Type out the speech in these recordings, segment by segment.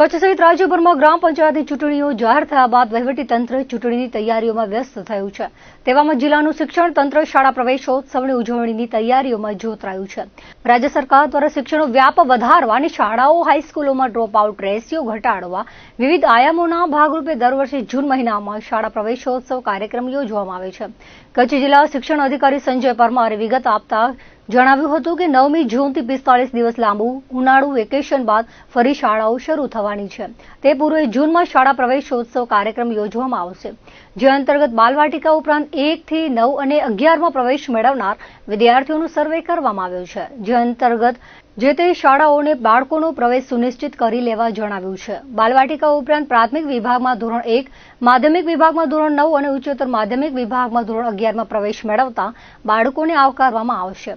કચ્છ સહિત રાજ્યભરમાં ગ્રામ પંચાયતની ચૂંટણીઓ જાહેર થયા બાદ વહીવટીતંત્ર ચૂંટણીની તૈયારીઓમાં વ્યસ્ત થયું છે. તેવામાં જિલ્લાનું શિક્ષણ તંત્ર, શાળા પ્રવેશોત્સવની ઉજવણીની તૈયારીઓમાં જોતરાયું છે. રાજ્ય સરકાર દ્વારા શિક્ષણનો વ્યાપ વધારવા અને શાળાઓ હાઈસ્કૂલોમાં ડ્રોપ આઉટ રેશિયો ઘટાડવા વિવિધ આયામોના ભાગરૂપે દર વર્ષે જૂન મહિનામાં શાળા પ્રવેશોત્સવ કાર્યક્રમ યોજવામાં આવે છે. કચ્છ જિલ્લા શિક્ષણ અધિકારી સંજય પરમારે વિગત આપતા જણાવ્યું હતું કે નવમી જૂનથી પિસ્તાળીસ દિવસ લાંબુ ઉનાળુ વેકેશન બાદ ફરી શાળાઓ શરૂ થવાની છે. તે પૂર્વે જૂનમાં શાળા પ્રવેશોત્સવ કાર્યક્રમ યોજવામાં આવશે. જે અંતર્ગત બાલવાટિકા ઉપરાંત એકથી નવ અને અગિયારમાં પ્રવેશ મેળવનાર વિદ્યાર્થીઓનું સર્વે કરવામાં આવ્યો છે. જે અંતર્ગત જે તે શાળાઓને બાળકોનો પ્રવેશ સુનિશ્ચિત કરી લેવા જણાવ્યું છે. બાલવાટિકા ઉપરાંત પ્રાથમિક વિભાગમાં ધોરણ એક, માધ્યમિક વિભાગમાં ધોરણ નવ અને ઉચ્ચતર માધ્યમિક વિભાગમાં ધોરણ અગિયારમાં પ્રવેશ મેળવતા બાળકોને આવકારવામાં આવશે.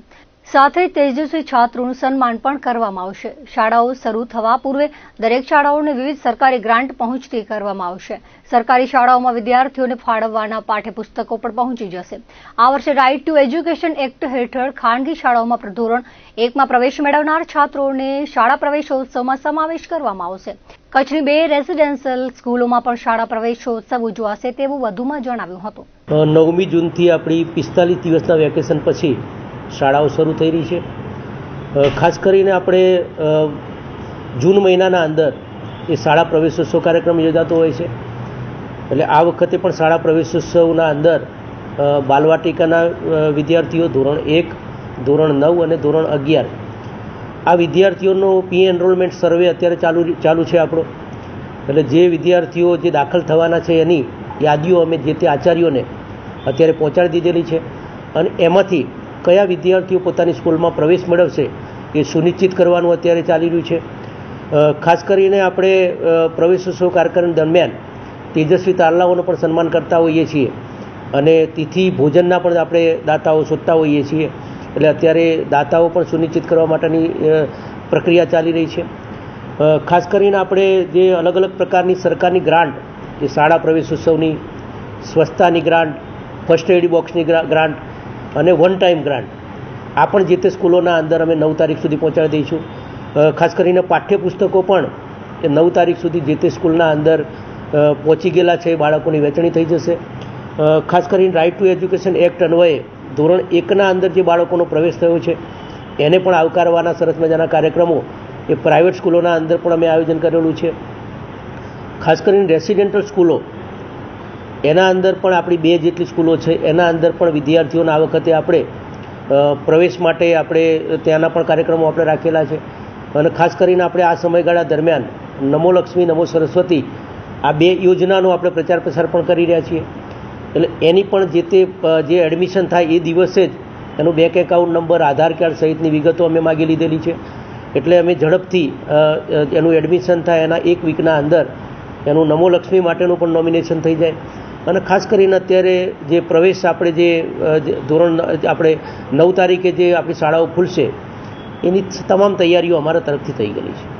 સાથે જ તેજસ્વી છાત્રોનું સન્માન પણ કરવામાં આવશે. શાળાઓ શરૂ થવા પૂર્વે દરેક શાળાઓને વિવિધ સરકારી ગ્રાન્ટ પહોંચતી કરવામાં આવશે. સરકારી શાળાઓમાં વિદ્યાર્થીઓને ફાળવવાના પાઠ્યપુસ્તકો પણ પહોંચી જશે. આ વર્ષે રાઇટ ટુ એજ્યુકેશન એક્ટ હેઠળ ખાનગી શાળાઓમાં ધોરણ એકમાં પ્રવેશ મેળવનાર છાત્રોને શાળા પ્રવેશોત્સવમાં સમાવેશ કરવામાં આવશે. કચ્છની બે રેસિડેન્શિયલ સ્કૂલોમાં પણ શાળા પ્રવેશોત્સવ ઉજવાશે તેવું વધુમાં જણાવ્યું હતું. નવમી જૂનથી આપણી પિસ્તાલીસ દિવસના વેકેશન પછી શાળાઓ શરૂ થઈ રહી છે. ખાસ કરીને આપણે જૂન મહિનાના અંદર એ શાળા પ્રવેશોત્સવ કાર્યક્રમ યોજાતો હોય છે. એટલે આ વખતે પણ શાળા પ્રવેશોત્સવના અંદર બાલવાટિકાના વિદ્યાર્થીઓ ધોરણ એક, ધોરણ નવ અને ધોરણ અગિયાર. આ વિદ્યાર્થીઓનો પી એનરોલમેન્ટ સર્વે અત્યારે ચાલુ ચાલુ છે આપણો. એટલે જે વિદ્યાર્થીઓ જે દાખલ થવાના છે એની યાદીઓ અમે જે તે આચાર્યોને અત્યારે પહોંચાડી દીધેલી છે. અને એમાંથી કયા વિદ્યાર્થીઓ પોતાની સ્કૂલમાં પ્રવેશ મેળવશે એ સુનિશ્ચિત કરવાનું અત્યારે ચાલી રહ્યું છે. ખાસ કરીને આપણે પ્રવેશોત્સવ કાર્યક્રમ દરમિયાન તેજસ્વી તારલાઓનું પણ સન્માન કરતા હોઈએ છીએ અને તિથિ ભોજનના પણ આપણે દાતાઓ શોધતા હોઈએ છીએ. એટલે અત્યારે દાતાઓ પણ સુનિશ્ચિત કરવા માટેની પ્રક્રિયા ચાલી રહી છે. ખાસ કરીને આપણે જે અલગ અલગ પ્રકારની સરકારની ગ્રાન્ટ, જે શાળા પ્રવેશોત્સવની, સ્વચ્છતાની ગ્રાન્ટ, ફર્સ્ટ એડ બોક્સની ગ્રાન્ટ અને વન ટાઈમ ગ્રાન્ટ આ પણ જે તે સ્કૂલોના અંદર અમે નવ તારીખ સુધી પહોંચાડી દઈશું. ખાસ કરીને પાઠ્યપુસ્તકો પણ એ નવ તારીખ સુધી જે તે સ્કૂલના અંદર પહોંચી ગયેલા છે, બાળકોની વહેંચણી થઈ જશે. ખાસ કરીને રાઇટ ટુ એજ્યુકેશન એક્ટ અન્વયે ધોરણ એકના અંદર જે બાળકોનો પ્રવેશ થયો છે, એને પણ આવકારવાના સરસ મજાના કાર્યક્રમો એ પ્રાઇવેટ સ્કૂલોના અંદર પણ અમે આયોજન કરેલું છે. ખાસ કરીને રેસિડેન્ટલ સ્કૂલો એના અંદર પણ આપણી બે જેટલી સ્કૂલો છે, એના અંદર પણ વિદ્યાર્થીઓના આ વખતે આપણે પ્રવેશ માટે આપણે ત્યાંના પણ કાર્યક્રમો આપણે રાખેલા છે. અને ખાસ કરીને આપણે આ સમયગાળા દરમિયાન નમો લક્ષ્મી, નમો સરસ્વતી આ બે યોજનાનો આપણે પ્રચાર પ્રસાર પણ કરી રહ્યા છીએ. એટલે એની પણ જે તે જે એડમિશન થાય એ દિવસે જ એનું bank account number, Aadhaar card સહિતની વિગતો અમે માગી લીધેલી છે. એટલે અમે ઝડપથી એનું એડમિશન થાય એના એક વીકના અંદર એનું નમો લક્ષ્મી માટેનું પણ નોમિનેશન થઈ જાય. અને ખાસ કરીને અત્યારે જે પ્રવેશ આપણે જે ધોરણ, આપણે નવ તારીખે જે આપણી શાળાઓ ખુલશે, એની તમામ તૈયારીઓ અમારા તરફથી થઈ ગયેલી છે.